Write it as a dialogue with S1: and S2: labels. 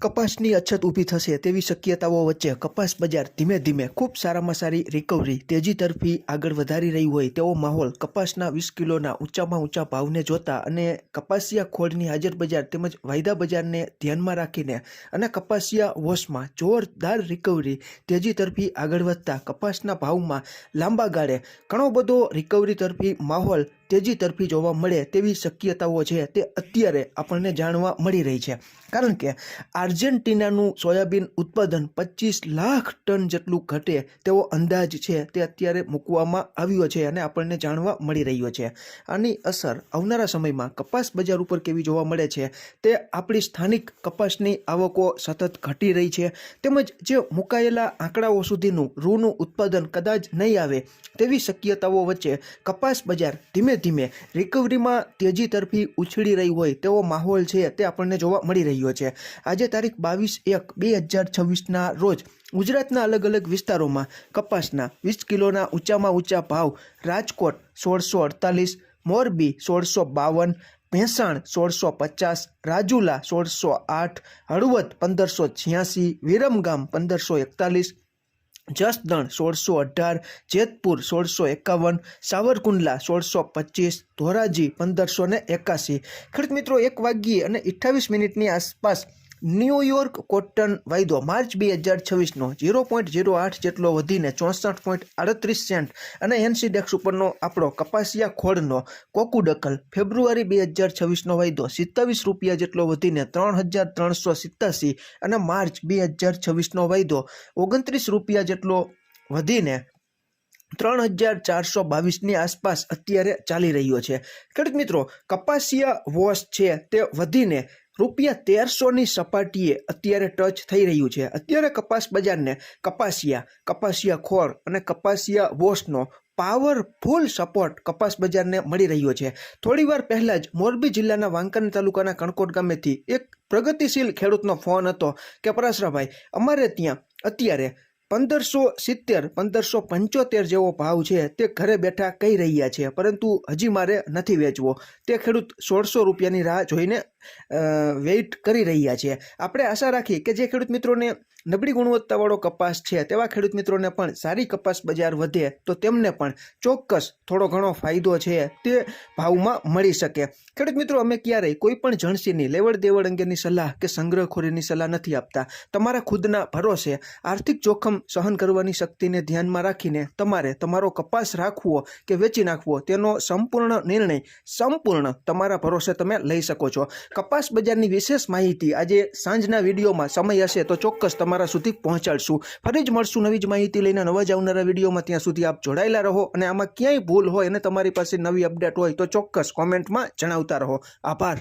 S1: કપાસની અછત ઊભી થશે તેવી શક્યતાઓ વચ્ચે કપાસ બજાર ધીમે ધીમે ખૂબ સારામાં સારી રિકવરી તેજી તરફી આગળ વધારી રહી હોય તેવો માહોલ કપાસના વીસ કિલોના ઊંચામાં ઊંચા ભાવને જોતા અને કપાસિયા ખોળની હાજર બજાર તેમજ વાયદા બજારને ધ્યાનમાં રાખીને અને કપાસિયા વોશમાં જોરદાર રિકવરી તેજી તરફી આગળ વધતા કપાસના ભાવમાં લાંબા ગાળે ઘણો બધો રિકવરી તરફી માહોલ તેજી તરફી જોવા મળે તેવી શક્યતાઓ છે તે અત્યારે આપણને જાણવા મળી રહી છે. કારણ કે આર્જેન્ટિનાનું સોયાબીન ઉત્પાદન પચીસ લાખ ટન જેટલું ઘટે તેવો અંદાજ છે તે અત્યારે મૂકવામાં આવ્યો છે અને આપણને જાણવા મળી રહ્યો છે. આની અસર આવનારા સમયમાં કપાસ બજાર ઉપર કેવી જોવા મળે છે તે આપણી સ્થાનિક કપાસની આવકો સતત ઘટી રહી છે તેમજ જે મુકાયેલા આંકડાઓ સુધીનું રૂનું ઉત્પાદન કદાચ નહીં આવે તેવી શક્યતાઓ વચ્ચે કપાસ બજાર ધીમે ધીમે રિકવરીમાં તેજી તરફી ઉછળી રહી હોય તેવો માહોલ છે તે આપણને જોવા મળી રહ્યો છે. આજે તારીખ બાવીસ એક બે હજાર છવ્વીસના રોજ ગુજરાતના અલગ અલગ વિસ્તારોમાં કપાસના વીસ કિલોના ઊંચામાં ઊંચા ભાવ રાજકોટ સોળસો અડતાલીસ, મોરબી સોળસો બાવન, ભેંસાણ સોળસો પચાસ, રાજુલા સોળસો આઠ, હળવદ પંદરસો છ્યાસી, વિરમગામ પંદરસો એકતાલીસ જસદણ સોળસો અઢાર, જેતપુર સોળસો એકાવન, સાવરકુંડલા સોળસો પચીસ, ધોરાજી પંદરસો ને એકાસી. ખેડૂત મિત્રો, એક વાગ્યે અને અઠ્ઠાવીસ મિનિટની આસપાસ ન્યૂયોર્ક કોટન વાયદો માર્ચ બે હજાર છવ્વીસનો ઝીરો પોઈન્ટ ઝીરો આઠ જેટલો વધીને ચોસઠ પોઈન્ટ આડત્રીસ સેન્ટ અને એનસીડેક્સ ઉપરનો આપણો કપાસિયા ખોળનો કોકુડકલ ફેબ્રુઆરી બે હજાર છવ્વીસનો વાયદો સિત્તાવીસ રૂપિયા જેટલો વધીને ત્રણ હજાર ત્રણસો સિત્તાસી અને માર્ચ બે હજાર છવ્વીસનો વાયદો ઓગણત્રીસ રૂપિયા જેટલો વધીને ત્રણ હજાર ચારસો બાવીસની આસપાસ અત્યારે ચાલી રહ્યો છે. ખેડૂત મિત્રો, કપાસિયા વોશ છે તે વધીને રૂપિયા તેરસોની સપાટીએ અત્યારે ટચ થઈ રહ્યું છે. અત્યારે કપાસ બજારને કપાસિયા કપાસિયા ખોર અને કપાસિયા વોશનો પાવરફુલ સપોર્ટ કપાસ બજારને મળી રહ્યો છે. થોડીવાર પહેલાં જ મોરબી જિલ્લાના વાંકાણ તાલુકાના કણકોટ ગામેથી એક પ્રગતિશીલ ખેડૂતનો ફોન હતો કે, પરાશરાભાઈ, અમારે ત્યાં અત્યારે પંદરસો સિત્તેર, પંદરસો પંચોતેર જેવો ભાવ છે તે ઘરે બેઠા કહી રહ્યા છે, પરંતુ હજી મારે નથી વેચવો. તે ખેડૂત સોળસો રૂપિયાની રાહ જોઈને વેઇટ કરી રહ્યા છે. આપણે આશા રાખી કે જે ખેડૂત મિત્રોને નબળી ગુણવત્તાવાળો કપાસ છે, તેવા ખેડૂત મિત્રોને પણ સારી કપાસ બજાર વધે તો તેમને પણ ચોક્કસ થોડો ઘણો ફાયદો છે, તે ભાવમાં મળી શકે. ખેડૂત મિત્રો, અમે ક્યારેય કોઈ પણ જણસીની લેવડ દેવડ અંગેની સલાહ કે સંગ્રહખોરીની સલાહ નથી આપતા. તમારા ખુદના ભરોસે આર્થિક જોખમ સહન કરવાની શક્તિને ધ્યાનમાં રાખીને તમારે તમારો કપાસ રાખવો કે વેચી નાખવો, તેનો સંપૂર્ણ નિર્ણય સંપૂર્ણ તમારા ભરોસે તમે લઈ શકો છો. કપાસ બજારની વિશેષ માહિતી આજે સાંજના વિડીયોમાં સમય હશે તો ચોક્કસ તમારા સુધી પહોંચાડશું. ફરી જ મળશું નવી જ માહિતી લઈને નવા જ આવનારા વિડીયોમાં. ત્યાં સુધી આપ જોડાયેલા રહો અને આમાં ક્યાંય ભૂલ હોય અને તમારી પાસે નવી અપડેટ હોય તો ચોક્કસ કોમેન્ટમાં જણાવતા રહો. આભાર.